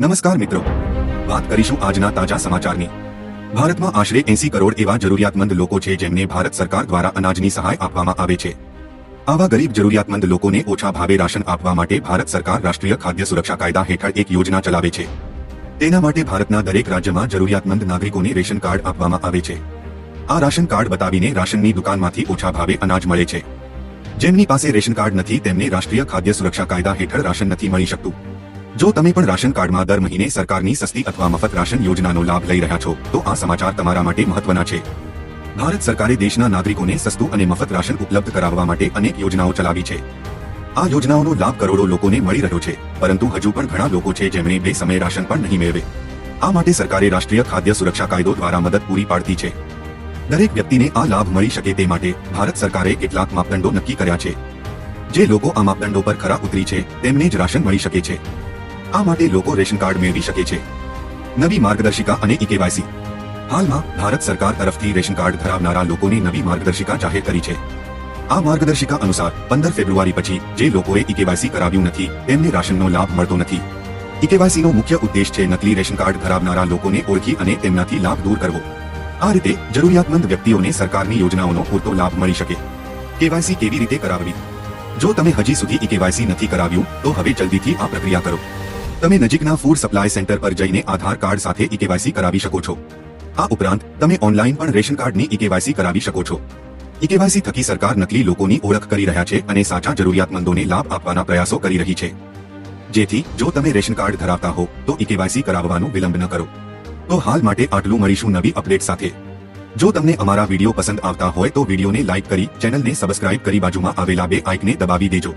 નમસ્કાર મિત્રો. વાત કરીશું આજના તાજા સમાચારની. ભારતમાં આશરે એસી કરોડ એવા જરૂરિયાતમંદ લોકો છે જેમને ભારત સરકાર દ્વારા અનાજની સહાય આપવામાં આવે છે. આવા ગરીબ જરૂરિયાતમંદ લોકોને ઓછા ભાવે રાશન આપવા માટે ભારત સરકાર રાષ્ટ્રીય ખાદ્ય સુરક્ષા કાયદા હેઠળ એક યોજના ચલાવે છે. તેના માટે ભારતના દરેક રાજ્યમાં જરૂરિયાતમંદ નાગરિકોને રેશન કાર્ડ આપવામાં આવે છે. આ રાશન કાર્ડ બતાવીને રાશનની દુકાનમાંથી ઓછા ભાવે અનાજ મળે છે. જેમની પાસે રેશન કાર્ડ નથી, તેમને રાષ્ટ્રીય ખાદ્ય સુરક્ષા કાયદા હેઠળ રાશન નથી મળી શકતું. જો તમે પણ રાશન કાર્ડમાં દર મહિને સરકારની સસ્તી અથવા મફત રાશન યોજનાનો લાભ લઈ રહ્યા છો, તો આ સમાચાર તમારા માટે મહત્વના છે. ભારત સરકારે દેશના નાગરિકોને સસ્તું અને મફત રાશન ઉપલબ્ધ કરાવવા માટે અનેક યોજનાઓ ચલાવી છે. આ યોજનાઓનો લાભ કરોડો લોકોને મળી રહ્યો છે, પરંતુ હજુ પણ ઘણા લોકો છે જેમણે બે સમય રાશન પણ નહીં મેળવે. આ માટે સરકારે રાષ્ટ્રીય ખાદ્ય સુરક્ષા કાયદો દ્વારા મદદ પૂરી પાડતી છે. દરેક વ્યક્તિને આ લાભ મળી શકે તે માટે ભારત સરકારે કેટલાક માપદંડો નક્કી કર્યા છે. જે લોકો આ માપદંડો પર ખરા ઉતરી છે, તેમને જ રાશન મળી શકે છે. આ માટે લોકો રેશન કાર્ડ મેળવી શકે છે. નવી માર્ગદર્શિકા અને ઈ હાલમાં ભારત સરકાર તરફથી રેશન કાર્ડ ધરાવનારા લોકોને નવી માર્ગદર્શિકા જાહેર કરી છે. આ માર્ગદર્શિકા અનુસાર પંદર ફેબ્રુઆરી પછી જે લોકોએ ઈ કરાવ્યું નથી, તેમને રાશનનો લાભ મળતો નથી. ઇકેવાયસીનો મુખ્ય ઉદ્દેશ છે નકલી રેશન કાર્ડ ધરાવનારા લોકોને ઓળખી અને તેમનાથી લાભ દૂર કરવો. આ રીતે જરૂરિયાતમંદ વ્યક્તિઓને સરકારની યોજનાઓનો પૂરતો લાભ મળી શકે. કેવાયસી કેવી રીતે કરાવવી? જો તમે હજી સુધી ઇકેવાયસી નથી કરાવ્યું, તો હવે જલ્દીથી આ પ્રક્રિયા કરો. તમે નજીકના ફૂડ સપ્લાય સેન્ટર પર જઈને આધાર કાર્ડ સાથે ઇકેવાયસી કરાવી શકો છો. આ ઉપરાંત, તમે ઓનલાઈન પણ રેશન કાર્ડની ઈકેવાયસી કરાવી શકો છો. ઇકેવાયસી કેવાયસી થકી સરકાર નકલી લોકોની ઓળખ કરી રહ્યા છે અને સાચા જરૂરિયાતમંદોને લાભ આપવાના પ્રયાસો કરી રહી છે. જેથી, જો તમે રેશન કાર્ડ ધરાવતા હો, તો ઈકેવાયસી કરાવવાનું વિલંબ ન કરો. તો હાલ માટે આટલું મળીશું નવી અપડેટ સાથે. જો તમને અમારા વીડિયો પસંદ આવતા હોય તો વિડીયોને લાઇક કરી, ચેનલને સબસ્ક્રાઇબ કરી બાજુમાં આવેલા બે આઇકને દબાવી દેજો.